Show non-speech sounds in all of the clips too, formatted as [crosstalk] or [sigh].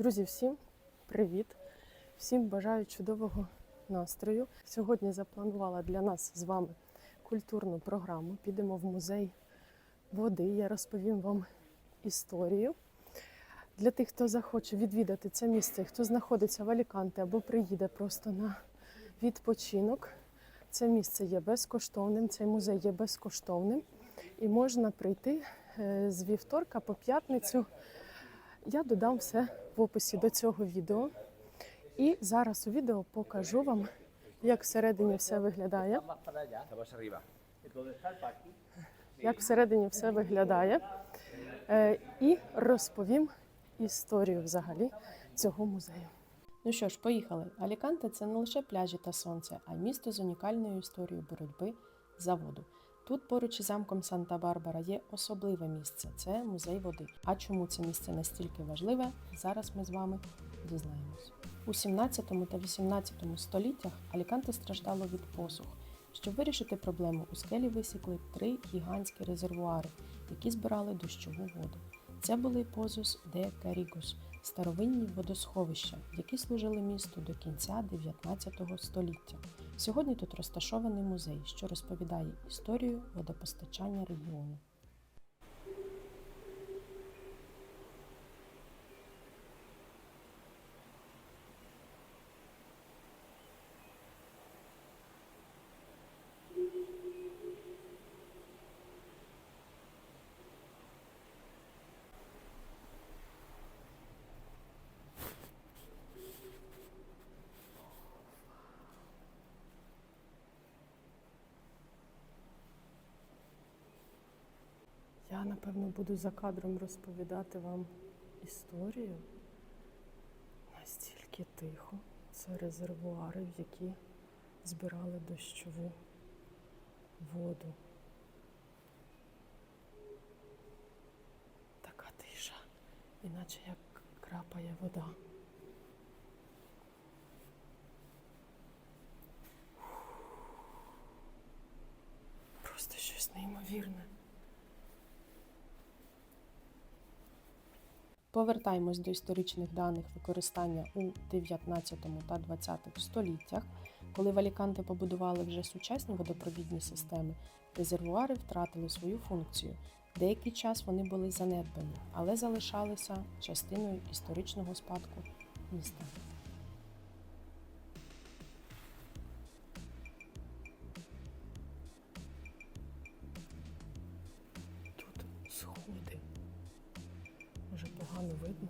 Друзі, всім привіт! Всім бажаю чудового настрою. Сьогодні запланувала для нас з вами культурну програму. Підемо в музей води. Я розповім вам історію. Для тих, хто захоче відвідати це місце, хто знаходиться в Аліканте або приїде просто на відпочинок. Це місце є безкоштовним, цей музей є безкоштовним і можна прийти е, з вівторка по п'ятницю. Я додам все в описі до цього відео. І зараз у відео покажу вам, як всередині все виглядає. Як всередині все виглядає. Е, І розповім історію взагалі цього музею. Ну що ж, поїхали. Аліканте це не лише пляжі та сонце, а місто з унікальною історією боротьби за воду. Тут поруч із замком Санта-Барбара є особливе місце це музей води. А чому це місце настільки важливе? Зараз ми з вами дізнаємось. У 17 та 18 століттях Аліканте страждало від посух. Щоб вирішити проблему, у скелі висікли три гігантські резервуари, які збирали дощову воду. Це були позус де Карігус, старовинні водосховища, які служили місту до кінця 19 століття. Сьогодні тут розташований музей, що розповідає історію водопостачання регіону. Я напевно буду за кадром розповідати вам історію. Настільки тихо. Це резервуари, в які збирали дощову воду. Така тиша, іначе як крапає вода. Просто щось неймовірне. Повертаємось до історичних даних використання у 19 та 20 століттях. Коли в Аліканте побудували вже сучасні водопровідні системи, резервуари втратили свою функцію. Деякий час вони були занедбані, але залишалися частиною історичного спадку міста. Погано видно.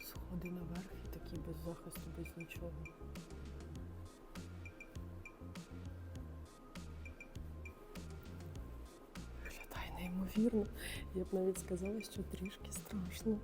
Сходи наверх і такі без захисту, без нічого. Виглядає неймовірно. Я б навіть сказала, що трішки страшно.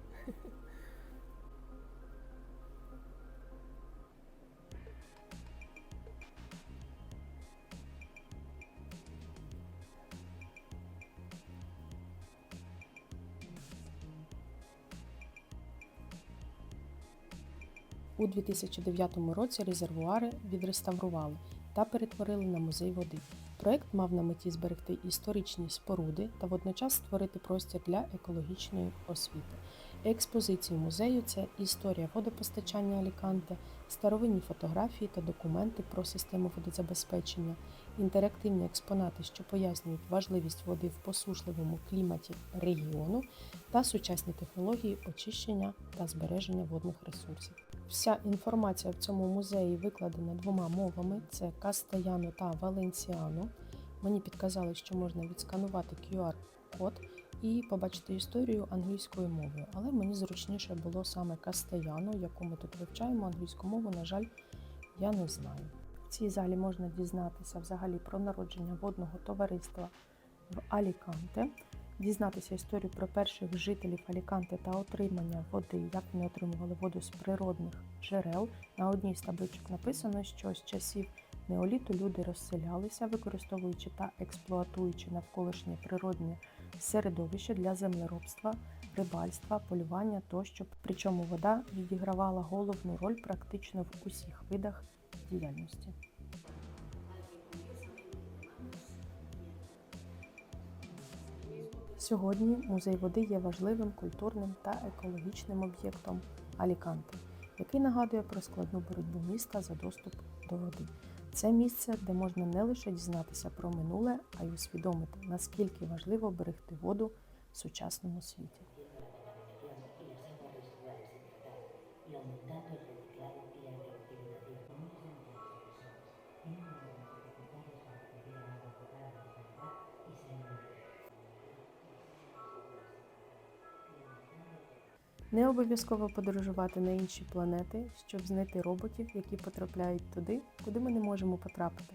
У 2009 році резервуари відреставрували та перетворили на музей води. Проект мав на меті зберегти історичні споруди та водночас створити простір для екологічної освіти. Експозиції музею це історія водопостачання Аліканте, старовинні фотографії та документи про систему водозабезпечення, інтерактивні експонати, що пояснюють важливість води в посушливому кліматі регіону, та сучасні технології очищення та збереження водних ресурсів. Вся інформація в цьому музеї викладена двома мовами: це Кастаяно та Валенсіано. Мені підказали, що можна відсканувати QR-код і побачити історію англійською мовою, але мені зручніше було саме Кастаяно, яку ми тут вивчаємо. Англійську мову, на жаль, я не знаю. В цій залі можна дізнатися взагалі про народження водного товариства в Аліканте, дізнатися історію про перших жителів Аліканте та отримання води, як вони отримували воду з природних джерел. На одній з табличок написано, що з часів неоліту люди розселялися, використовуючи та експлуатуючи навколишнє природне середовище для землеробства, рибальства, полювання тощо. Причому вода відігравала головну роль практично в усіх видах діяльності. Сьогодні музей води є важливим культурним та екологічним об'єктом Аліканте, який нагадує про складну боротьбу міста за доступ до води. Це місце, де можна не лише дізнатися про минуле, а й усвідомити, наскільки важливо берегти воду в сучасному світі. Не обов'язково подорожувати на інші планети, щоб знайти роботів, які потрапляють туди, куди ми не можемо потрапити.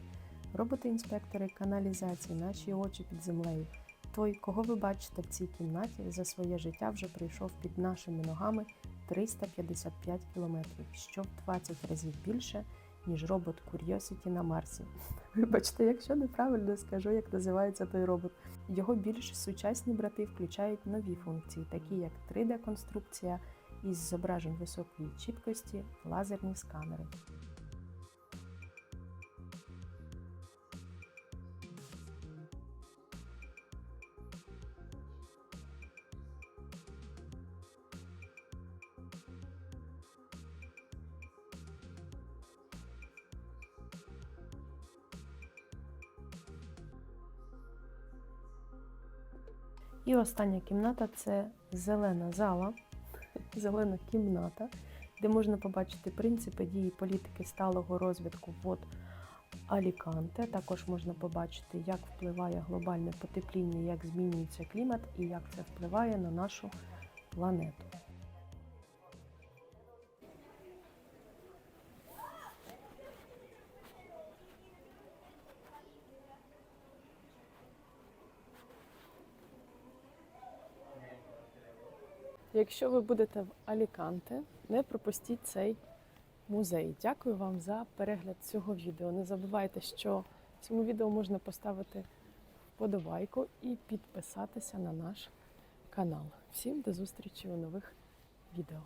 Роботи-інспектори каналізації, наші очі під землею. Той, кого ви бачите в цій кімнаті, за своє життя вже прийшов під нашими ногами 355 кілометрів, що в 20 разів більше, ніж робот Curiosity на Марсі. [laughs] Вибачте, якщо неправильно скажу, як називається той робот. Його більш сучасні брати включають нові функції, такі як 3D-конструкція із зображень високої чіткості, лазерні сканери. І остання кімната це зелена зала, [laughs] зелена кімната, де можна побачити принципи дії політики сталого розвитку вод Аліканте. Також можна побачити, як впливає глобальне потепління, як змінюється клімат і як це впливає на нашу планету. Якщо ви будете в Аліканте, не пропустіть цей музей. Дякую вам за перегляд цього відео. Не забувайте, що цьому відео можна поставити вподобайку і підписатися на наш канал. Всім до зустрічі у нових відео.